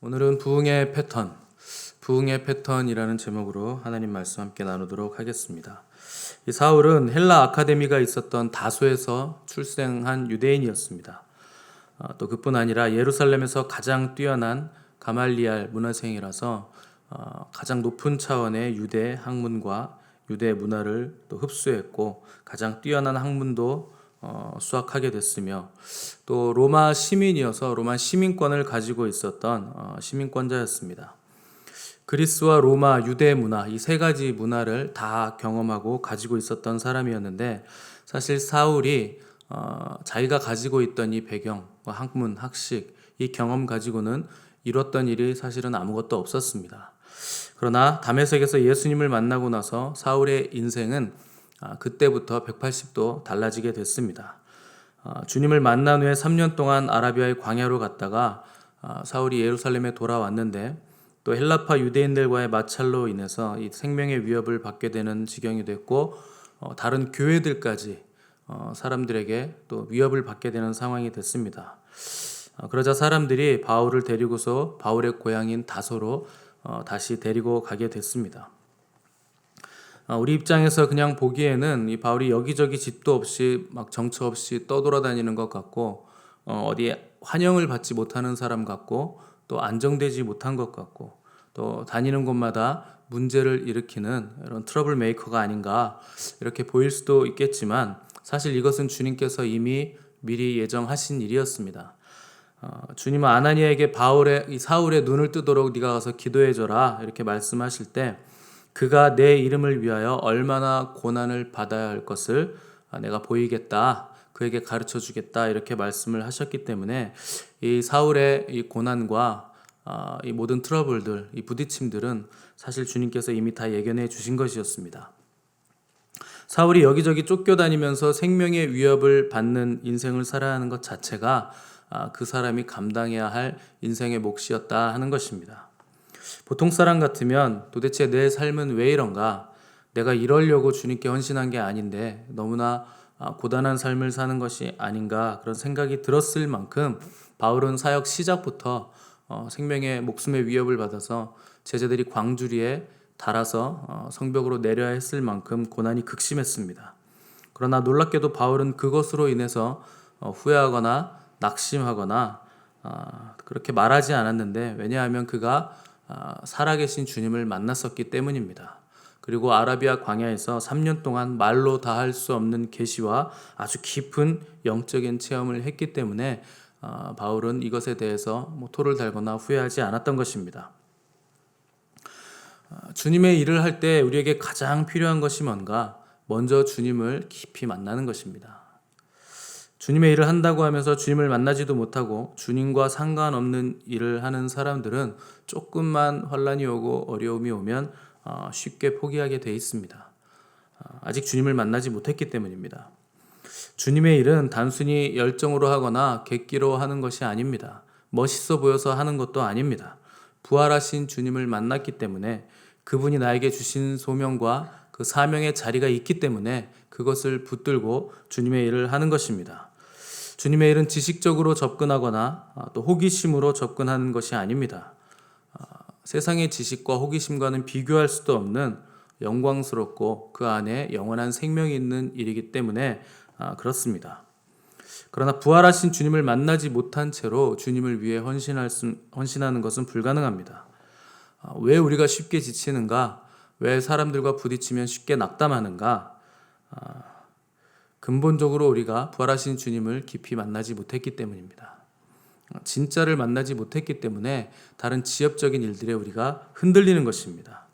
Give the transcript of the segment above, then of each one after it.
오늘은 부흥의 패턴, 부흥의 패턴이라는 제목으로 하나님 말씀 함께 나누도록 하겠습니다. 이 사울은 헬라 아카데미가 있었던 다소에서 출생한 유대인이었습니다. 어, 또 그뿐 아니라 예루살렘에서 가장 뛰어난 가말리알 문화생이라서 어, 가장 높은 차원의 유대 학문과 유대 문화를 또 흡수했고 가장 뛰어난 학문도 어, 수학하게 됐으며 또 로마 시민이어서 로마 시민권을 가지고 있었던 어, 시민권자였습니다. 그리스와 로마 유대 문화 이 세 가지 문화를 다 경험하고 가지고 있었던 사람이었는데 사실 사울이 어, 자기가 가지고 있던 이 배경, 학문, 학식 이 경험 가지고는 이뤘던 일이 사실은 아무것도 없었습니다. 그러나 담에색에서 예수님을 만나고 나서 사울의 인생은 아, 그때부터 180도 달라지게 됐습니다. 아, 주님을 만난 후에 3년 동안 아라비아의 광야로 갔다가 아, 사울이 예루살렘에 돌아왔는데 또 헬라파 유대인들과의 마찰로 인해서 이 생명의 위협을 받게 되는 지경이 됐고 어, 다른 교회들까지 어, 사람들에게 또 위협을 받게 되는 상황이 됐습니다. 어, 그러자 사람들이 바울을 데리고서 바울의 고향인 다소로 다시 데리고 가게 됐습니다. 아, 우리 입장에서 그냥 보기에는 이 바울이 여기저기 집도 없이 막 정처 없이 떠돌아다니는 것 같고 어, 어디에 환영을 받지 못하는 사람 같고 또 안정되지 못한 것 같고 또 다니는 곳마다 문제를 일으키는 이런 트러블 메이커가 아닌가 이렇게 보일 수도 있겠지만 사실 이것은 주님께서 이미 미리 예정하신 일이었습니다. 어, 주님은 아나니아에게 바울의 이 사울의 눈을 뜨도록 네가 가서 기도해 줘라 이렇게 말씀하실 때 그가 내 이름을 위하여 얼마나 고난을 받아야 할 것을 내가 보이겠다. 그에게 가르쳐 주겠다. 이렇게 말씀을 하셨기 때문에 이 사울의 이 고난과 아, 이 모든 트러블들, 이 부딪힘들은 사실 주님께서 이미 다 예견해 주신 것이었습니다. 사울이 여기저기 쫓겨다니면서 생명의 위협을 받는 인생을 살아야 하는 것 자체가 아, 그 사람이 감당해야 할 인생의 몫이었다 하는 것입니다. 보통 사람 같으면 도대체 내 삶은 왜 이런가? 내가 이러려고 주님께 헌신한 게 아닌데 너무나 아, 고단한 삶을 사는 것이 아닌가 그런 생각이 들었을 만큼 바울은 사역 시작부터 어, 생명의 목숨의 위협을 받아서 제자들이 광주리에 달아서 어, 성벽으로 내려야 했을 만큼 고난이 극심했습니다. 그러나 놀랍게도 바울은 그것으로 인해서 어, 후회하거나 낙심하거나 아, 그렇게 말하지 않았는데 왜냐하면 그가 아, 살아계신 주님을 만났었기 때문입니다. 그리고 아라비아 광야에서 3년 동안 말로 다 할 수 없는 계시와 아주 깊은 영적인 체험을 했기 때문에 아, 바울은 이것에 대해서 뭐 토를 달거나 후회하지 않았던 것입니다. 아, 주님의 일을 할 때 우리에게 가장 필요한 것이 뭔가? 먼저 주님을 깊이 만나는 것입니다. 주님의 일을 한다고 하면서 주님을 만나지도 못하고 주님과 상관없는 일을 하는 사람들은 조금만 환란이 오고 어려움이 오면 어, 쉽게 포기하게 돼 있습니다. 어, 아직 주님을 만나지 못했기 때문입니다. 주님의 일은 단순히 열정으로 하거나 객기로 하는 것이 아닙니다. 멋있어 보여서 하는 것도 아닙니다. 부활하신 주님을 만났기 때문에 그분이 나에게 주신 소명과 그 사명의 자리가 있기 때문에 그것을 붙들고 주님의 일을 하는 것입니다. 주님의 일은 지식적으로 접근하거나 아, 또 호기심으로 접근하는 것이 아닙니다. 아, 세상의 지식과 호기심과는 비교할 수도 없는 영광스럽고 그 안에 영원한 생명이 있는 일이기 때문에 아, 그렇습니다. 그러나 부활하신 주님을 만나지 못한 채로 주님을 위해 헌신할 수, 헌신하는 것은 불가능합니다. 왜 우리가 쉽게 지치는가? 왜 사람들과 부딪히면 쉽게 낙담하는가? 근본적으로 우리가 부활하신 주님을 깊이 만나지 못했기 때문입니다. 진짜를 만나지 못했기 때문에 다른 지엽적인 일들에 우리가 흔들리는 것입니다.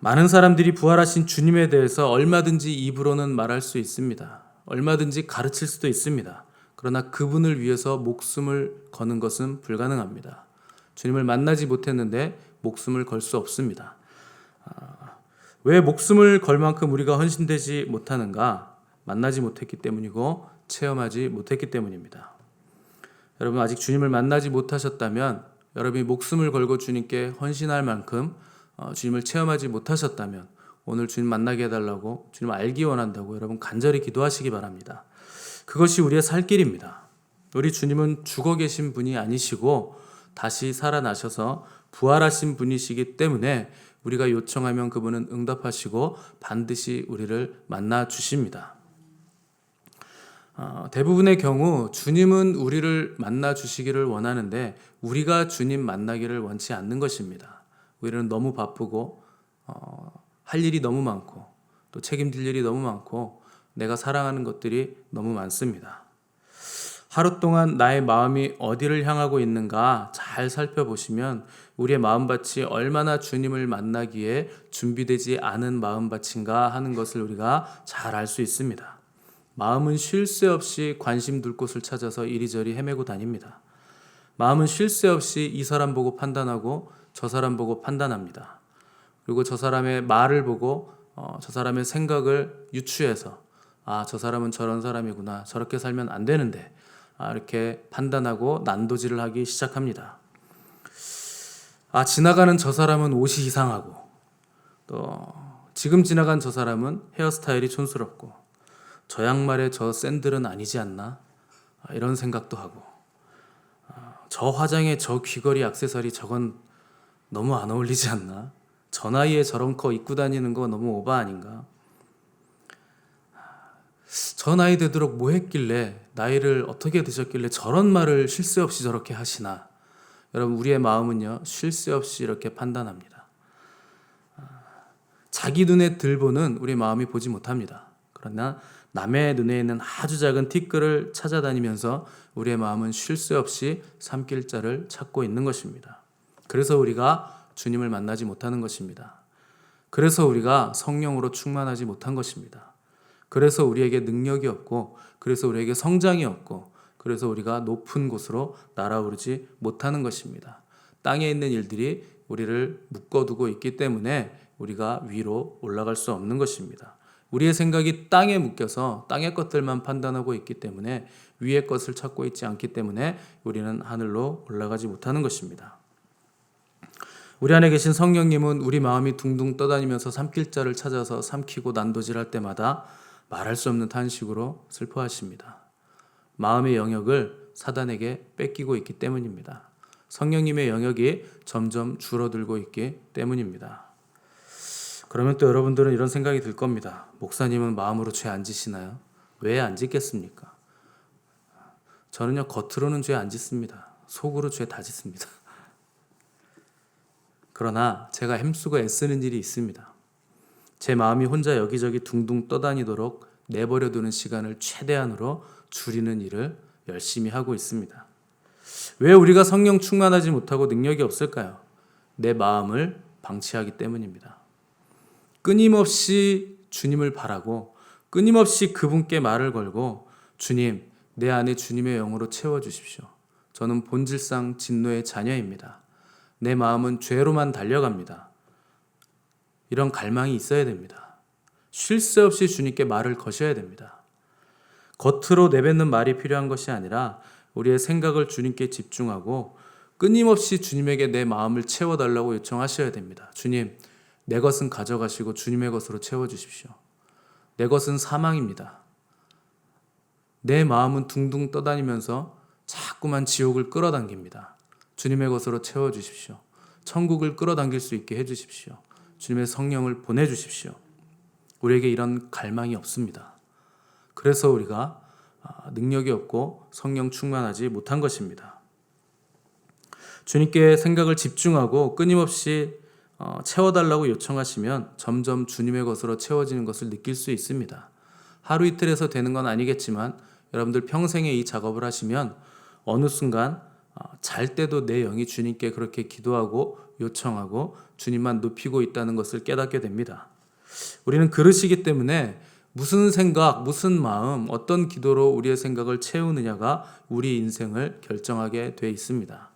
많은 사람들이 부활하신 주님에 대해서 얼마든지 입으로는 말할 수 있습니다. 얼마든지 가르칠 수도 있습니다. 그러나 그분을 위해서 목숨을 거는 것은 불가능합니다. 주님을 만나지 못했는데 목숨을 걸 수 없습니다. 왜 목숨을 걸 만큼 우리가 헌신되지 못하는가? 만나지 못했기 때문이고 체험하지 못했기 때문입니다. 여러분 아직 주님을 만나지 못하셨다면 여러분이 목숨을 걸고 주님께 헌신할 만큼 어, 주님을 체험하지 못하셨다면 오늘 주님 만나게 해달라고 주님 알기 원한다고 여러분 간절히 기도하시기 바랍니다. 그것이 우리의 살 길입니다. 우리 주님은 죽어 계신 분이 아니시고 다시 살아나셔서 부활하신 분이시기 때문에 우리가 요청하면 그분은 응답하시고 반드시 우리를 만나 주십니다. 어, 대부분의 경우 주님은 우리를 만나 주시기를 원하는데 우리가 주님 만나기를 원치 않는 것입니다. 우리는 너무 바쁘고 어, 할 일이 너무 많고 또 책임질 일이 너무 많고 내가 사랑하는 것들이 너무 많습니다. 하루 동안 나의 마음이 어디를 향하고 있는가 잘 살펴보시면 우리의 마음밭이 얼마나 주님을 만나기에 준비되지 않은 마음밭인가 하는 것을 우리가 잘 알 수 있습니다. 마음은 쉴 새 없이 관심 둘 곳을 찾아서 이리저리 헤매고 다닙니다. 마음은 쉴 새 없이 이 사람 보고 판단하고 저 사람 보고 판단합니다. 그리고 저 사람의 말을 보고 어, 저 사람의 생각을 유추해서 아, 저 사람은 저런 사람이구나. 저렇게 살면 안 되는데. 아, 이렇게 판단하고 난도질을 하기 시작합니다. 아, 지나가는 저 사람은 옷이 이상하고 또 지금 지나간 저 사람은 헤어스타일이 촌스럽고 저 양말에 저 샌들은 아니지 않나? 아, 이런 생각도 하고 아, 저 화장에 저 귀걸이 액세서리 저건 너무 안 어울리지 않나? 저 나이에 저런 거 입고 다니는 거 너무 오바 아닌가? 저 나이 되도록 뭐 했길래 나이를 어떻게 드셨길래 저런 말을 쉴 새 없이 저렇게 하시나? 여러분 우리의 마음은요 쉴 새 없이 이렇게 판단합니다. 아, 자기 눈에 들보는 우리 마음이 보지 못합니다. 그러나 남의 눈에 있는 아주 작은 티끌을 찾아다니면서 우리의 마음은 쉴 새 없이 삼킬 자를 찾고 있는 것입니다. 그래서 우리가 주님을 만나지 못하는 것입니다. 그래서 우리가 성령으로 충만하지 못한 것입니다. 그래서 우리에게 능력이 없고, 그래서 우리에게 성장이 없고, 그래서 우리가 높은 곳으로 날아오르지 못하는 것입니다. 땅에 있는 일들이 우리를 묶어두고 있기 때문에 우리가 위로 올라갈 수 없는 것입니다. 우리의 생각이 땅에 묶여서 땅의 것들만 판단하고 있기 때문에 위의 것을 찾고 있지 않기 때문에 우리는 하늘로 올라가지 못하는 것입니다. 우리 안에 계신 성령님은 우리 마음이 둥둥 떠다니면서 삼킬 자를 찾아서 삼키고 난도질할 때마다 말할 수 없는 탄식으로 슬퍼하십니다. 마음의 영역을 사단에게 뺏기고 있기 때문입니다. 성령님의 영역이 점점 줄어들고 있기 때문입니다. 그러면 또 여러분들은 이런 생각이 들 겁니다. 목사님은 마음으로 죄안 지시나요? 왜 안 짓겠습니까? 저는요, 겉으로는 죄 안 짓습니다. 속으로 죄 다 짓습니다. 그러나 제가 힘쓰고 애쓰는 일이 있습니다. 제 마음이 혼자 여기저기 둥둥 떠다니도록 내버려 두는 시간을 최대한으로 줄이는 일을 열심히 하고 있습니다. 왜 우리가 성령 충만하지 못하고 능력이 없을까요? 내 마음을 방치하기 때문입니다. 끊임없이 주님을 바라고 끊임없이 그분께 말을 걸고 주님, 내 안에 주님의 영으로 채워 주십시오. 저는 본질상 진노의 자녀입니다. 내 마음은 죄로만 달려갑니다. 이런 갈망이 있어야 됩니다. 쉴 새 없이 주님께 말을 거셔야 됩니다. 겉으로 내뱉는 말이 필요한 것이 아니라 우리의 생각을 주님께 집중하고 끊임없이 주님에게 내 마음을 채워달라고 요청하셔야 됩니다. 주님, 내 것은 가져가시고 주님의 것으로 채워주십시오. 내 것은 사망입니다. 내 마음은 둥둥 떠다니면서 자꾸만 지옥을 끌어당깁니다. 주님의 것으로 채워주십시오. 천국을 끌어당길 수 있게 해주십시오. 주님의 성령을 보내주십시오. 우리에게 이런 갈망이 없습니다. 그래서 우리가 아, 능력이 없고 성령 충만하지 못한 것입니다. 주님께 생각을 집중하고 끊임없이 어, 채워달라고 요청하시면 점점 주님의 것으로 채워지는 것을 느낄 수 있습니다. 하루 이틀에서 되는 건 아니겠지만 여러분들 평생에 이 작업을 하시면 어느 순간 어, 잘 때도 내 영이 주님께 그렇게 기도하고 요청하고 주님만 높이고 있다는 것을 깨닫게 됩니다. 우리는 그릇이기 때문에 무슨 생각, 무슨 마음, 어떤 기도로 우리의 생각을 채우느냐가 우리 인생을 결정하게 돼 있습니다.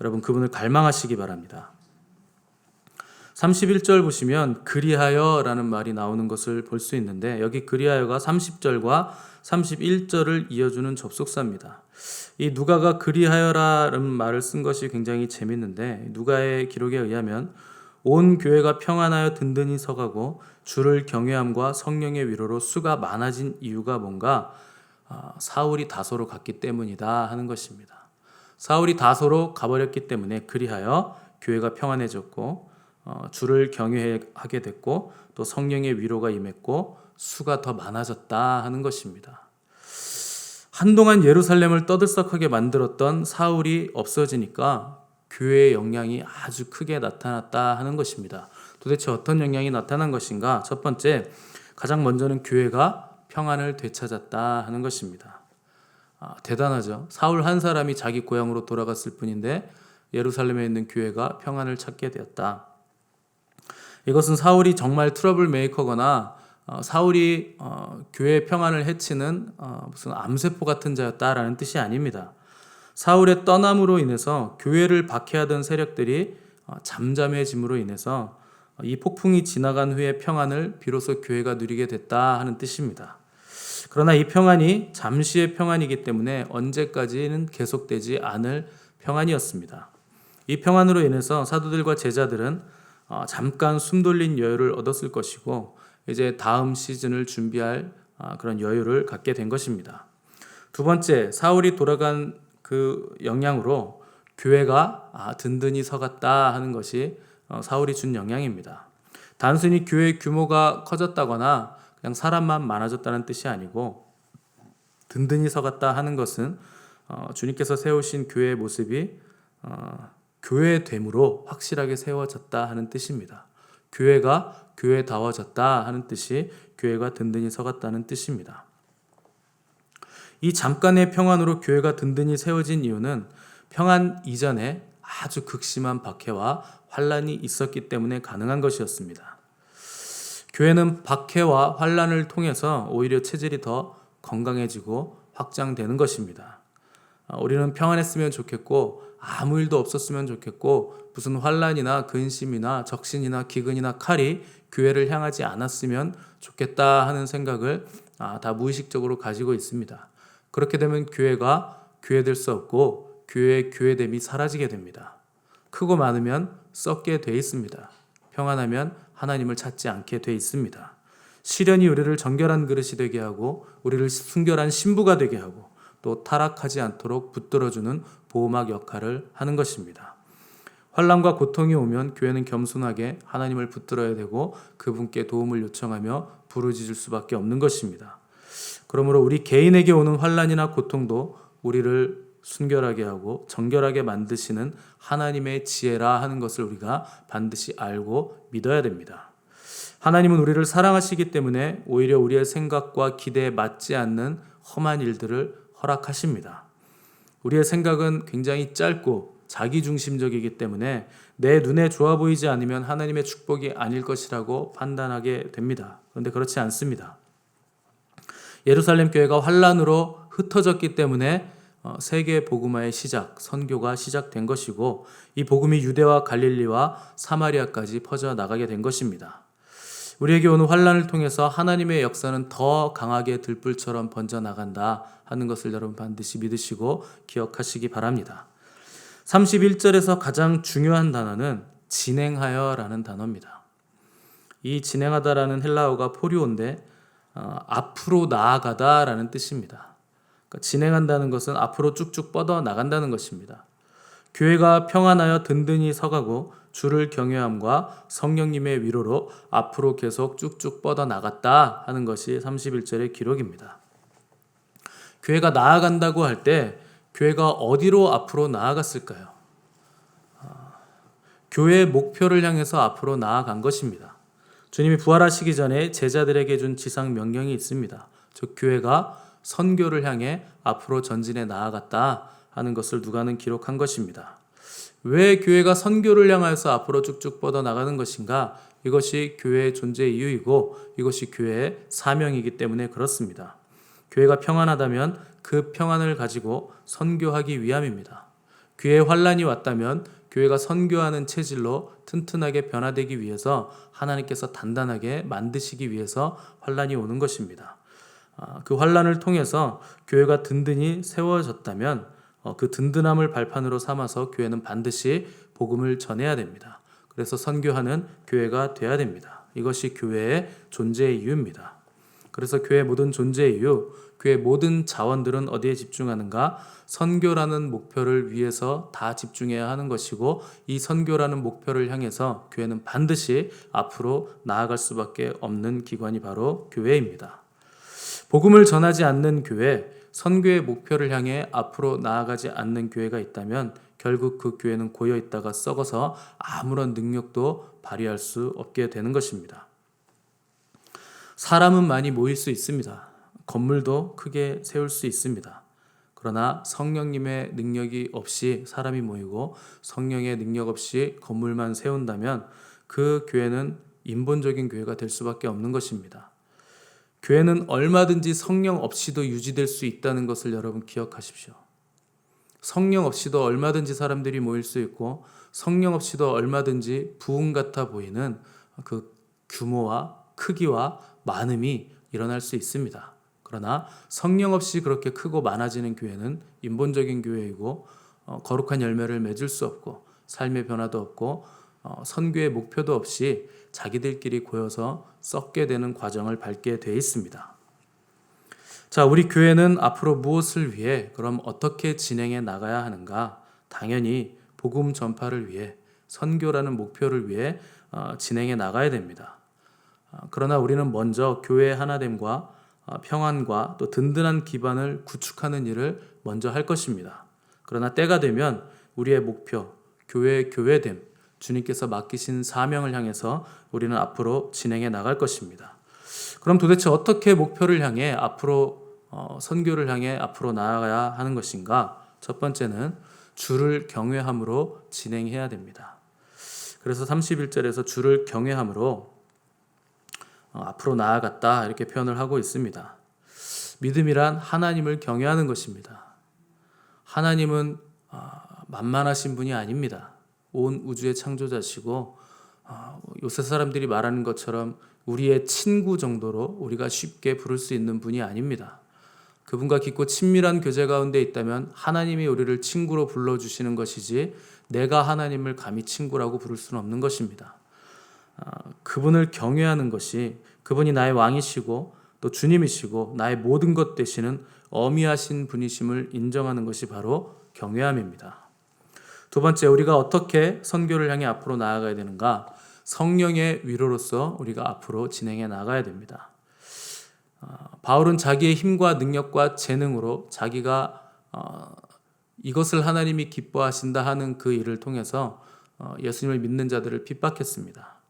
여러분 그분을 갈망하시기 바랍니다. 31절 보시면 그리하여라는 말이 나오는 것을 볼 수 있는데 여기 그리하여가 30절과 31절을 이어주는 접속사입니다. 이 누가가 그리하여라는 말을 쓴 것이 굉장히 재밌는데 누가의 기록에 의하면 온 교회가 평안하여 든든히 서가고 주를 경외함과 성령의 위로로 수가 많아진 이유가 뭔가 아, 사울이 다소로 갔기 때문이다 하는 것입니다. 사울이 다소로 가버렸기 때문에 그리하여 교회가 평안해졌고 어, 주를 경외하게 됐고 또 성령의 위로가 임했고 수가 더 많아졌다 하는 것입니다. 한동안 예루살렘을 떠들썩하게 만들었던 사울이 없어지니까 교회의 영향이 아주 크게 나타났다 하는 것입니다. 도대체 어떤 영향이 나타난 것인가? 첫 번째, 가장 먼저는 교회가 평안을 되찾았다 하는 것입니다. 아, 대단하죠. 사울 한 사람이 자기 고향으로 돌아갔을 뿐인데 예루살렘에 있는 교회가 평안을 찾게 되었다. 이것은 사울이 정말 트러블 메이커거나 어, 사울이 어, 교회 평안을 해치는 어, 무슨 암세포 같은 자였다라는 뜻이 아닙니다. 사울의 떠남으로 인해서 교회를 박해하던 세력들이 어, 잠잠해짐으로 인해서 이 폭풍이 지나간 후에 평안을 비로소 교회가 누리게 됐다 하는 뜻입니다. 그러나 이 평안이 잠시의 평안이기 때문에 언제까지는 계속되지 않을 평안이었습니다. 이 평안으로 인해서 사도들과 제자들은 어, 잠깐 숨 돌린 여유를 얻었을 것이고 이제 다음 시즌을 준비할 아, 그런 여유를 갖게 된 것입니다. 두 번째, 사울이 돌아간 그 영향으로 교회가 아, 든든히 서갔다 하는 것이 어, 사울이 준 영향입니다. 단순히 교회 규모가 커졌다거나 그냥 사람만 많아졌다는 뜻이 아니고 든든히 서갔다 하는 것은 어, 주님께서 세우신 교회의 모습이 어, 교회됨으로 확실하게 세워졌다 하는 뜻입니다. 교회가 교회다워졌다 하는 뜻이 교회가 든든히 서갔다는 뜻입니다. 이 잠깐의 평안으로 교회가 든든히 세워진 이유는 평안 이전에 아주 극심한 박해와 환란이 있었기 때문에 가능한 것이었습니다. 교회는 박해와 환란을 통해서 오히려 체질이 더 건강해지고 확장되는 것입니다. 아, 우리는 평안했으면 좋겠고 아무 일도 없었으면 좋겠고 무슨 환란이나 근심이나 적신이나 기근이나 칼이 교회를 향하지 않았으면 좋겠다 하는 생각을 아, 다 무의식적으로 가지고 있습니다. 그렇게 되면 교회가 교회될 수 없고 교회의 교회됨이 사라지게 됩니다. 크고 많으면 썩게 돼 있습니다. 평안하면 하나님을 찾지 않게 돼 있습니다. 시련이 우리를 정결한 그릇이 되게 하고 우리를 순결한 신부가 되게 하고 또 타락하지 않도록 붙들어주는 보호막 역할을 하는 것입니다. 환란과 고통이 오면 교회는 겸손하게 하나님을 붙들어야 되고 그분께 도움을 요청하며 부르짖을 수밖에 없는 것입니다. 그러므로 우리 개인에게 오는 환란이나 고통도 우리를 순결하게 하고 정결하게 만드시는 하나님의 지혜라 하는 것을 우리가 반드시 알고 믿어야 됩니다. 하나님은 우리를 사랑하시기 때문에 오히려 우리의 생각과 기대에 맞지 않는 험한 일들을 허락하십니다. 우리의 생각은 굉장히 짧고 자기중심적이기 때문에 내 눈에 좋아 보이지 않으면 하나님의 축복이 아닐 것이라고 판단하게 됩니다. 그런데 그렇지 않습니다. 예루살렘 교회가 환란으로 흩어졌기 때문에 어, 세계 복음화의 시작, 선교가 시작된 것이고 이 복음이 유대와 갈릴리와 사마리아까지 퍼져 나가게 된 것입니다. 우리에게 오는 환란을 통해서 하나님의 역사는 더 강하게 들불처럼 번져 나간다 하는 것을 여러분 반드시 믿으시고 기억하시기 바랍니다. 31절에서 가장 중요한 단어는 진행하여라는 단어입니다. 이 진행하다라는 헬라어가 포리오인데 어, 앞으로 나아가다라는 뜻입니다. 그러니까 진행한다는 것은 앞으로 쭉쭉 뻗어 나간다는 것입니다. 교회가 평안하여 든든히 서가고 주를 경외함과 성령님의 위로로 앞으로 계속 쭉쭉 뻗어 나갔다 하는 것이 31절의 기록입니다. 교회가 나아간다고 할 때 교회가 어디로 앞으로 나아갔을까요? 아, 교회의 목표를 향해서 앞으로 나아간 것입니다. 주님이 부활하시기 전에 제자들에게 준 지상 명령이 있습니다. 즉 교회가 선교를 향해 앞으로 전진해 나아갔다 하는 것을 누가는 기록한 것입니다. 왜 교회가 선교를 향하여서 앞으로 쭉쭉 뻗어 나가는 것인가? 이것이 교회의 존재 이유이고 이것이 교회의 사명이기 때문에 그렇습니다. 교회가 평안하다면 그 평안을 가지고 선교하기 위함입니다. 교회에 환란이 왔다면 교회가 선교하는 체질로 튼튼하게 변화되기 위해서 하나님께서 단단하게 만드시기 위해서 환란이 오는 것입니다. 아, 그 환란을 통해서 교회가 든든히 세워졌다면 어, 그 든든함을 발판으로 삼아서 교회는 반드시 복음을 전해야 됩니다. 그래서 선교하는 교회가 돼야 됩니다. 이것이 교회의 존재의 이유입니다. 그래서 교회 모든 존재 이유, 교회 모든 자원들은 어디에 집중하는가? 선교라는 목표를 위해서 다 집중해야 하는 것이고 이 선교라는 목표를 향해서 교회는 반드시 앞으로 나아갈 수밖에 없는 기관이 바로 교회입니다. 복음을 전하지 않는 교회, 선교의 목표를 향해 앞으로 나아가지 않는 교회가 있다면 결국 그 교회는 고여 있다가 썩어서 아무런 능력도 발휘할 수 없게 되는 것입니다. 사람은 많이 모일 수 있습니다. 건물도 크게 세울 수 있습니다. 그러나 성령님의 능력이 없이 사람이 모이고 성령의 능력 없이 건물만 세운다면 그 교회는 인본적인 교회가 될 수밖에 없는 것입니다. 교회는 얼마든지 성령 없이도 유지될 수 있다는 것을 여러분 기억하십시오. 성령 없이도 얼마든지 사람들이 모일 수 있고 성령 없이도 얼마든지 부흥 같아 보이는 그 규모와 크기와 많음이 일어날 수 있습니다. 그러나 성령 없이 그렇게 크고 많아지는 교회는 인본적인 교회이고 어, 거룩한 열매를 맺을 수 없고 삶의 변화도 없고 어, 선교의 목표도 없이 자기들끼리 고여서 썩게 되는 과정을 밟게 돼 있습니다. 자, 우리 교회는 앞으로 무엇을 위해 그럼 어떻게 진행해 나가야 하는가? 당연히 복음 전파를 위해 선교라는 목표를 위해 어, 진행해 나가야 됩니다. 어, 그러나 우리는 먼저 교회의 하나됨과 어, 평안과 또 든든한 기반을 구축하는 일을 먼저 할 것입니다. 그러나 때가 되면 우리의 목표, 교회의 교회됨, 주님께서 맡기신 사명을 향해서 우리는 앞으로 진행해 나갈 것입니다. 그럼 도대체 어떻게 목표를 향해 앞으로 어, 선교를 향해 앞으로 나아가야 하는 것인가? 첫 번째는 주를 경외함으로 진행해야 됩니다. 그래서 31절에서 주를 경외함으로 어, 앞으로 나아갔다 이렇게 표현을 하고 있습니다. 믿음이란 하나님을 경외하는 것입니다. 하나님은 어, 만만하신 분이 아닙니다. 온 우주의 창조자시고 어, 요새 사람들이 말하는 것처럼 우리의 친구 정도로 우리가 쉽게 부를 수 있는 분이 아닙니다. 그분과 깊고 친밀한 교제 가운데 있다면 하나님이 우리를 친구로 불러주시는 것이지 내가 하나님을 감히 친구라고 부를 수는 없는 것입니다. 아, 그분을 경외하는 것이 그분이 나의 왕이시고 또 주님이시고 나의 모든 것 되시는 어미하신 분이심을 인정하는 것이 바로 경외함입니다. 두 번째, 우리가 어떻게 선교를 향해 앞으로 나아가야 되는가? 성령의 위로로서 우리가 앞으로 진행해 나가야 됩니다. 아, 바울은 자기의 힘과 능력과 재능으로 자기가 어, 이것을 하나님이 기뻐하신다 하는 그 일을 통해서 어, 예수님을 믿는 자들을 핍박했습니다.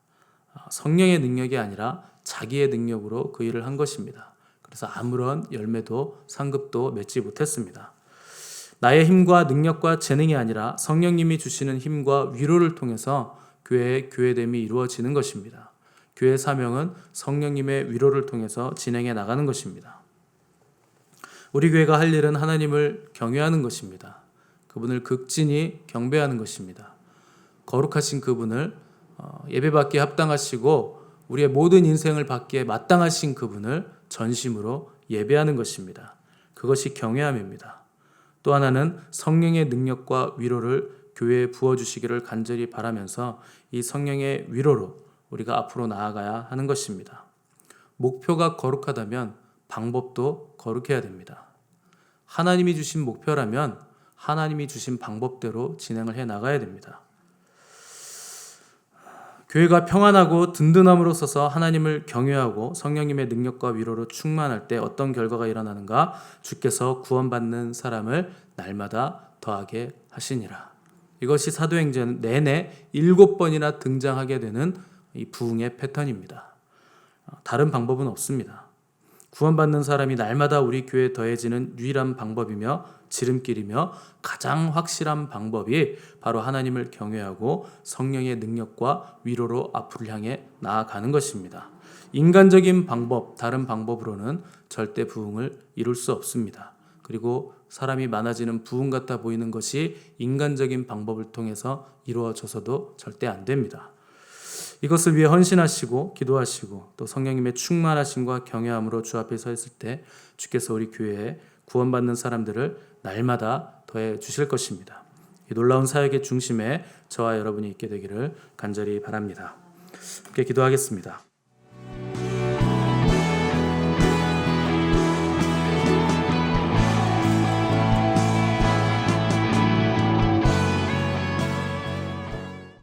아, 성령의 능력이 아니라 자기의 능력으로 그 일을 한 것입니다. 그래서 아무런 열매도 상급도 맺지 못했습니다. 나의 힘과 능력과 재능이 아니라 성령님이 주시는 힘과 위로를 통해서 교회의 교회됨이 이루어지는 것입니다. 교회 사명은 성령님의 위로를 통해서 진행해 나가는 것입니다. 우리 교회가 할 일은 하나님을 경외하는 것입니다. 그분을 극진히 경배하는 것입니다. 거룩하신 그분을 어, 예배받기에 합당하시고 우리의 모든 인생을 받기에 마땅하신 그분을 전심으로 예배하는 것입니다. 그것이 경외함입니다. 또 하나는 성령의 능력과 위로를 교회에 부어 주시기를 간절히 바라면서 이 성령의 위로로 우리가 앞으로 나아가야 하는 것입니다. 목표가 거룩하다면 방법도 거룩해야 됩니다. 하나님이 주신 목표라면 하나님이 주신 방법대로 진행을 해 나가야 됩니다. 교회가 평안하고 든든함으로 써서 하나님을 경외하고 성령님의 능력과 위로로 충만할 때 어떤 결과가 일어나는가? 주께서 구원받는 사람을 날마다 더하게 하시니라. 이것이 사도행전 내내 일곱 번이나 등장하게 되는 이 부흥의 패턴입니다. 다른 방법은 없습니다. 구원받는 사람이 날마다 우리 교회에 더해지는 유일한 방법이며 지름길이며 가장 확실한 방법이 바로 하나님을 경외하고 성령의 능력과 위로로 앞을 향해 나아가는 것입니다. 인간적인 방법, 다른 방법으로는 절대 부흥을 이룰 수 없습니다. 그리고 사람이 많아지는 부흥 같아 보이는 것이 인간적인 방법을 통해서 이루어져서도 절대 안 됩니다. 이것을 위해 헌신하시고 기도하시고 또 성령님의 충만하심과 경외함으로 주 앞에 서 있을 때 주께서 우리 교회에 구원받는 사람들을 날마다 더해 주실 것입니다. 이 놀라운 사역의 중심에 저와 여러분이 있게 되기를 간절히 바랍니다. 함께 기도하겠습니다.